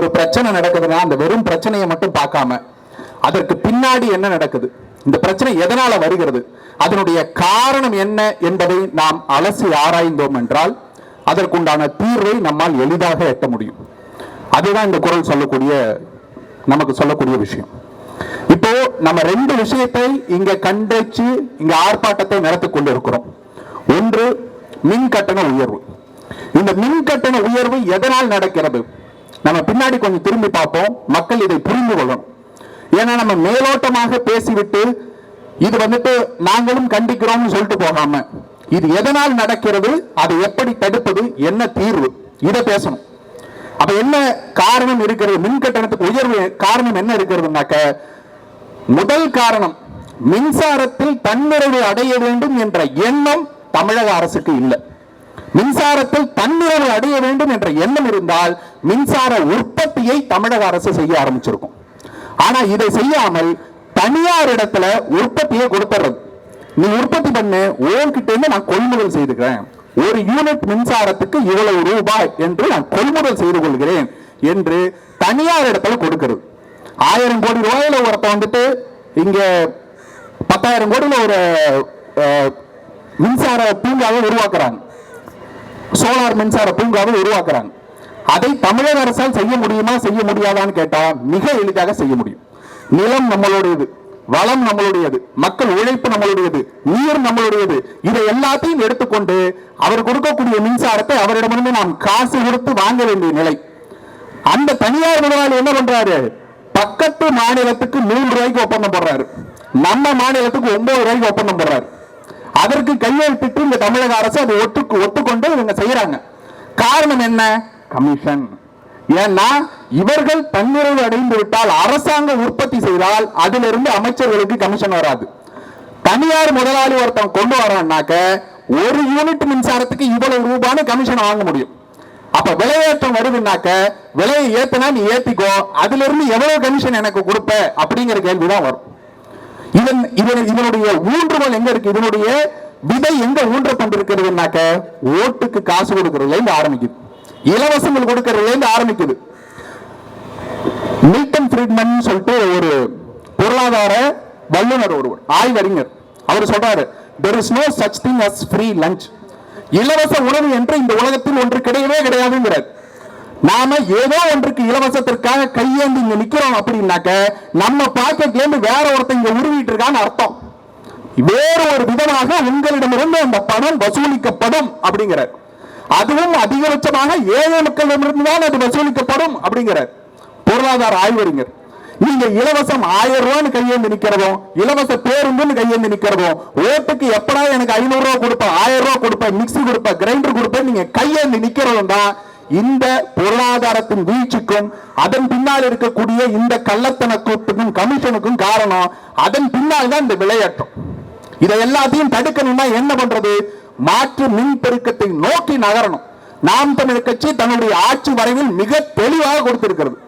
ஒரு பிரச்சனை நடக்குதுன்னா அந்த வெறும் பிரச்சனையை மட்டும் பார்க்காம அதற்கு பின்னாடி என்ன நடக்குது? இந்த பிரச்சனை எதனால வருகிறது? அதனுடைய காரணம் என்ன என்பதை நாம் அலசி ஆராய்ந்தோம் என்றால் அதற்குண்டான தீர்வை நம்மால் எளிதாக எட்ட முடியும். அதுதான் இந்த குரல் சொல்லக்கூடிய நமக்கு சொல்லக்கூடிய விஷயம். இப்போ நம்ம ரெண்டு விஷயத்தை இங்க கண்டிச்சு இங்க ஆர்ப்பாட்டத்தை நடத்தி கொண்டிருக்கிறோம். ஒன்று மின் கட்டண உயர்வு. இந்த மின் கட்டண உயர்வு எதனால் நடக்கிறது? நம்ம பின்னாடி கொஞ்சம் திரும்பி பார்ப்போம். மக்கள் இதை புரிந்து கொள்ளணும். ஏன்னா நம்ம மேலோட்டமாக பேசிவிட்டு இது வந்துட்டு நாங்களும் கண்டிக்கிறோம்னு சொல்லிட்டு போகாம இது எதனால் நடக்கிறது அதை எப்படி தடுப்பது என்ன தீர்வு இதை பேசணும். அப்ப என்ன காரணம் இருக்கிறது? மின் கட்டணத்துக்கு உயர்வு காரணம் என்ன இருக்கிறதுனாக்க முதல் காரணம் மின்சாரத்தில் தன்னிறைவு அடைய வேண்டும் என்ற எண்ணம் தமிழக அரசுக்கு இல்லை. மின்சாரத்தில் தன்னிறைவு அடைய வேண்டும் என்ற எண்ணம் இருந்தால் மின்சார உற்பத்தியை தமிழக அரசு செய்ய ஆரம்பிச்சிருக்கும். ஆனா இதை செய்யாமல் தனியார் இடத்துல உற்பத்தியை கொடுத்துறது நீ உற்பத்தி பண்ணு உன்கிட்ட இருந்து நான் கொள்முதல் செய்துக்கிறேன். ஒரு யூனிட் மின்சாரத்துக்கு இவ்வளவு ரூபாய் என்று நான் கொள்முதல் செய்து கொள்கிறேன் என்று தனியார் இடத்துல கொடுக்கிறது. ஆயிரம் கோடி ரூபாயில ஒருத்தன் வந்துட்டு இங்க பத்தாயிரம் கோடியில ஒரு மின்சார பூங்காவை உருவாக்குறாங்க. சோலார் மின்சார பூங்காவை உருவாக்குறாங்க. அதை தமிழக அரசால் செய்ய முடியுமா செய்ய முடியாதான்னு கேட்டா மிக எளிதாக செய்ய முடியும். நிலம் நம்மளுடையது வளம் நம்மளுடையது மக்கள் உழைப்பு நம்மளுடையது நீர் நம்மளுடையது இதை எல்லாத்தையும் எடுத்துக்கொண்டு அவர் கொடுக்கக்கூடிய மின்சாரத்தை அவரிடமிருந்து நாம் காசு கொடுத்து வாங்க வேண்டிய நிலை. அந்த தனியார் முதலாளி என்ன பண்றாரு? பக்கத்து மாநிலத்துக்கு மூன்று ரூபாய்க்கு ஒப்பந்தம் போடுறாரு. நம்ம மாநிலத்துக்கு ஒன்பது ரூபாய்க்கு ஒப்பந்தம் போடுறாரு. அதற்கு கையெழுத்திட்டு இந்த தமிழக அரசு அதை ஒத்துக்கு ஒத்துக்கொண்டு இவங்க செய்யறாங்க காரணம் என்ன? கமிஷன். ஏன்னா இவர்கள் தன்னிறைவு அடைந்து விட்டால் அரசாங்கம் உற்பத்தி செய்தால் அதிலிருந்து அமைச்சர்களுக்கு கமிஷன் வராது. தனியார் முதலாளி ஒருத்தன் கொண்டு வரான்னாக்க ஒரு யூனிட் மின்சாரத்துக்கு இவ்வளவு ரூபான்னு கமிஷன் வாங்க முடியும். அப்ப விலையேற்றம் வருதுன்னாக்க விலையை ஏத்தனா நீ ஏத்திக்கோ அதுல இருந்து எவ்வளவு கமிஷன் எனக்கு கொடுப்ப அப்படிங்கிற கேள்விதான் வரும். இதன் இதன் இதனுடைய ஊன்றுகோல் எங்க இருக்கு? இதனுடைய விதை எங்க ஊன்றப்பட்டிருக்கிறதுனாக்க ஓட்டுக்கு காசு கொடுக்கறதுல இருந்து ஆரம்பிக்குது. இலவசங்கள் கொடுக்கறதுல இருந்து ஆரம்பிக்குது. மில்டன் ஃப்ரீட்மன் சொல்லிட்டு ஒரு பொருளாதார வல்லுநர் ஒருவர் ஆய்வறிஞர். அவர் சொல்றாரு there is no such thing as free lunch இலவச உணவு என்று இந்த உலகத்தில் ஒன்று கிடையவே கிடையாதுங்கிறார். நாம ஏதோ ஒன்றுக்கு இலவசத்திற்காக கையேந்து இங்க நிக்கிறோம் அப்படின்னாக்க நம்ம பாக்கெட்ல இருந்து வேற ஒருத்தன் இங்க உருவிட்டு இருக்கான்னு அர்த்தம். வேறு ஒரு விதமாக உங்களிடமிருந்து அந்த பணம் வசூலிக்கப்படும் அப்படிங்கிறார். அதுவும் அதிகபட்சமாக ஏழை மக்களிடமிருந்து தான் அது வசூலிக்கப்படும் அப்படிங்கிறார். பொருளாதார ஆய்வறிஞர் நீங்க இலவசம் ஆயிரம் ரூபான்னு கையேந்து நிக்கிறதும் இலவச பேருந்துன்னு கையேந்து நிக்கிறதும் ஓட்டுக்கு எப்படா எனக்கு ஐநூறு ரூபா கொடுப்ப ஆயிரம் ரூபா கொடுப்ப மிக்சி கொடுப்ப கிரைண்டர் கொடுப்ப நீங்க கையேந்து நிக்கிறதும் தான் இந்த பொருளாதாரத்தின் வீழ்ச்சிக்கும் அதன் பின்னால் இருக்கக்கூடிய இந்த கள்ளத்தனக்கூட்டுக்கும் கமிஷனுக்கும் காரணம் அதன் பின்னால் தான் இந்த விளையாட்டம். இதை எல்லாத்தையும் தடுக்கணும்னா என்ன பண்றது? மாற்று மின் பெருக்கத்தை நோக்கி நகரணும். நாம் தமிழ் கட்சி தன்னுடைய ஆட்சி வரைவில் மிக தெளிவாக கொடுத்திருக்கிறது.